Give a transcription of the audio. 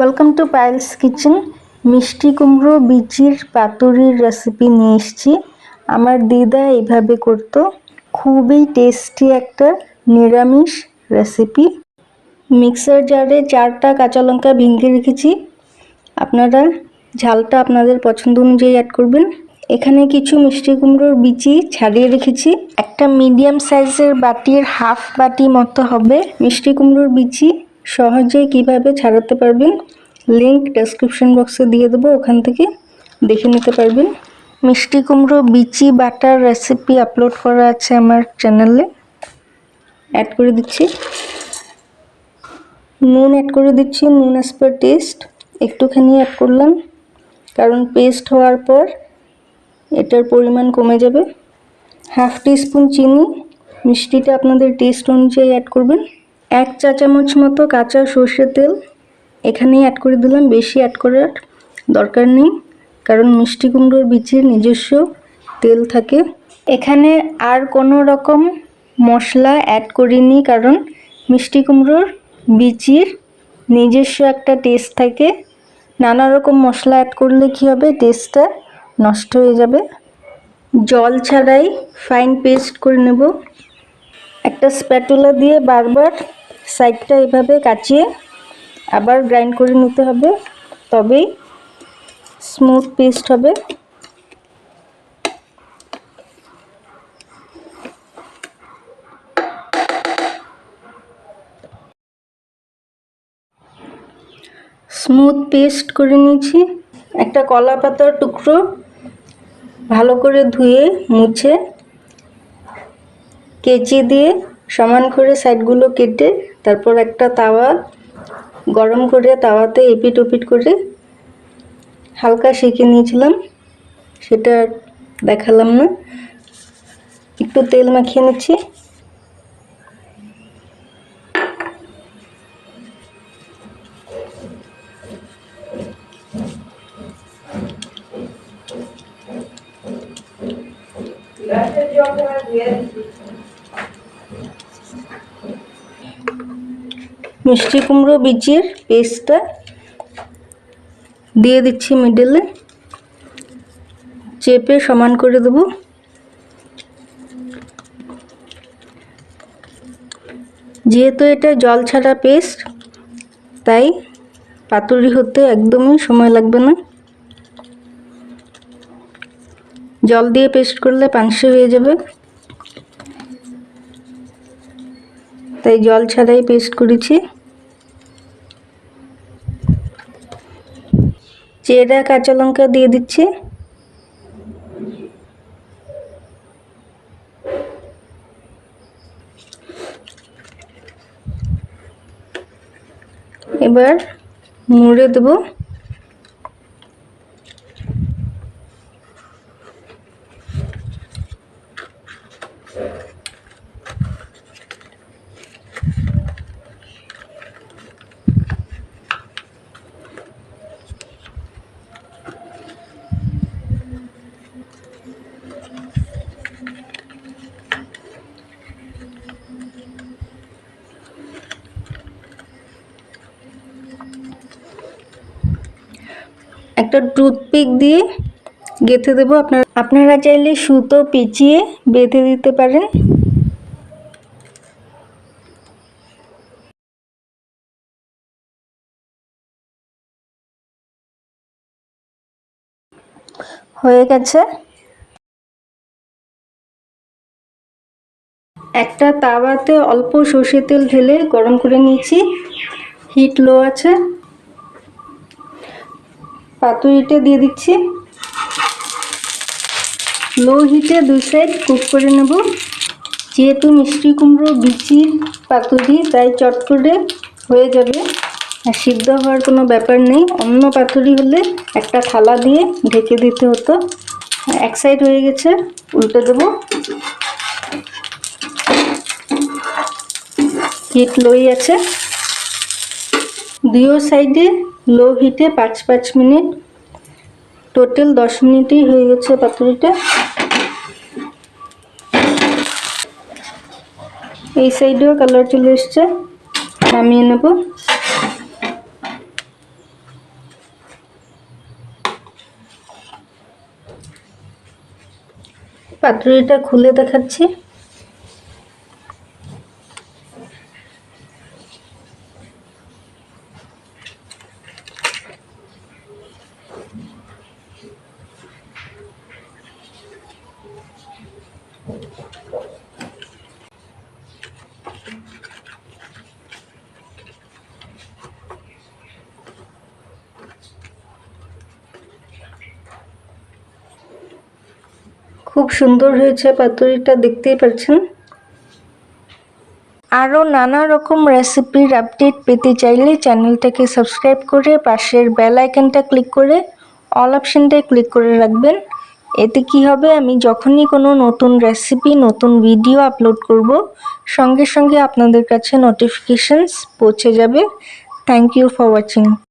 Welcome to Payel's kitchen মিষ্টি কুমড়ো, বিচির পাতুরির recipe নিয়ে এসেছি। আমার দিদা এইভাবে করতো। খুবই টেস্টি একটা নিরামিষ রেসিপি মিক্সার জারে চারটা কাঁচা লঙ্কা ভেঙে রেখেছি। আপনারা ঝালটা আপনাদের পছন্দ অনুযায়ী অ্যাড করবেন। এখানে কিছু মিষ্টি কুমড়োর বিচি ছাড়িয়ে রেখেছি। একটা মিডিয়াম সাইজের বাটির হাফ বাটি মতো হবে। মিষ্টি কুমড়োর বিচি সহজেই কীভাবে ছাড়াতে পারবেন? লিংক ডেসক্রিপশন বক্সে দিয়ে দেবো, ওখান থেকে দেখে নিতে পারবেন। মিষ্টি কুমড়ো, বিচি, বাটার রেসিপি আপলোড করা আছে আমার চ্যানেলে অ্যাড করে দিচ্ছি। নুন অ্যাড করে দিচ্ছি, নুন অ্যাজ পার টেস্ট একটুখানি অ্যাড করলাম, কারণ পেস্ট হওয়ার পর এটার পরিমাণ কমে যাবে। হাফ স্পুন চিনি, মিষ্টিটা আপনাদের টেস্ট অনুযায়ী অ্যাড করবেন। এক চা চামচ মতো কাঁচা সর্ষের তেল। এখানেই অ্যাড করে দিলাম, বেশি অ্যাড করার দরকার নেই, কারণ মিষ্টি কুমড়োর বীজের নিজস্ব তেল থাকে। এখানে আর কোনো রকম মশলা অ্যাড করিনি, কারণ মিষ্টি কুমড়োর বিচির নিজস্ব একটা টেস্ট থাকে। নানা রকম মশলা অ্যাড করলে কী হবে টেস্টটা নষ্ট হয়ে যাবে। জল ছাড়াই ফাইন পেস্ট করে নেব। একটা স্প্যাটুলা দিয়ে বারবার সাইডটা এভাবে কাচিয়ে আবার গ্রাইন্ড করে নিতে হবে। তবেই স্মুথ পেস্ট হবে। স্মুথ পেস্ট করে নিয়েছি। একটা কলা পাতার টুকরো ভালো করে ধুয়ে মুছে কেচি দিয়ে সমান করে সাইডগুলো কেটে তারপর একটা তাওয়া গরম করে তাওয়াতে এপিট ওপিট করে হালকা সেঁকে নিয়েছিলাম। সেটা দেখালাম না। একটু তেল মাখিয়ে নিচ্ছি। মিষ্টি কুমড়ো বীজের পেস্টটা দিয়ে দিচ্ছি মিডলে চেপে সমান করে দেব। যেহেতু এটা জল ছাড়া পেস্ট, তাই পাতুরি হতে একদমই সময় লাগবে না। জল দিয়ে পেস্ট করলে পানসে হয়ে যাবে। তাই জল ছাড়াই পেস্ট করেছি। চেরা কাঁচা লঙ্কা দিয়ে দিচ্ছি। এবার মুড়ে দেবো। একটা টুথপিক দিয়ে গেঁথে দেবো। আপনার আপনারা চাইলে সুতো পেঁচিয়ে বেঁধে দিতে পারেন। হয়ে গেছে। একটা তাওয়াতে অল্প সর্ষে তেল ঢেলে গরম করে নিয়েছি। হিট লো আছে। পাতুরিটা দিয়ে দিচ্ছি। লো হিটে দুই সাইড কুক করে নেব। যেহেতু মিষ্টি কুমড়ো বিচির পাতুরি, তাই চট করে হয়ে যাবে। আর সিদ্ধ হওয়ার কোনো ব্যাপার নেই। অন্য পাতুরি হলে একটা থালা দিয়ে ঢেকে দিতে হতো। এক সাইড হয়ে গেছে, উল্টে দেবো। হিট লই আছে। দুই সাইডে লো হিটে পাঁচ পাঁচ মিনিট। টোটাল দশ মিনিটই হয়ে গেছে পাতুরিটা। এই সাইডেও কালার চলে এসছে। নামিয়ে নেব। পাতুরিটা খুলে দেখাচ্ছি। খুব সুন্দর হয়েছে পাতুরিটা, দেখতেই পাচ্ছেন। আরও নানা রকম রেসিপির আপডেট পেতে চাইলে চ্যানেলটাকে সাবস্ক্রাইব করে পাশের বেল আইকনটা ক্লিক করে অল অপশানটায় ক্লিক করে রাখবেন। এতে কি হবে, আমি যখনই কোনো নতুন রেসিপি নতুন ভিডিও আপলোড করব, সঙ্গে সঙ্গে আপনাদের কাছে নোটিফিকেশানস পৌঁছে যাবে। Thank you for watching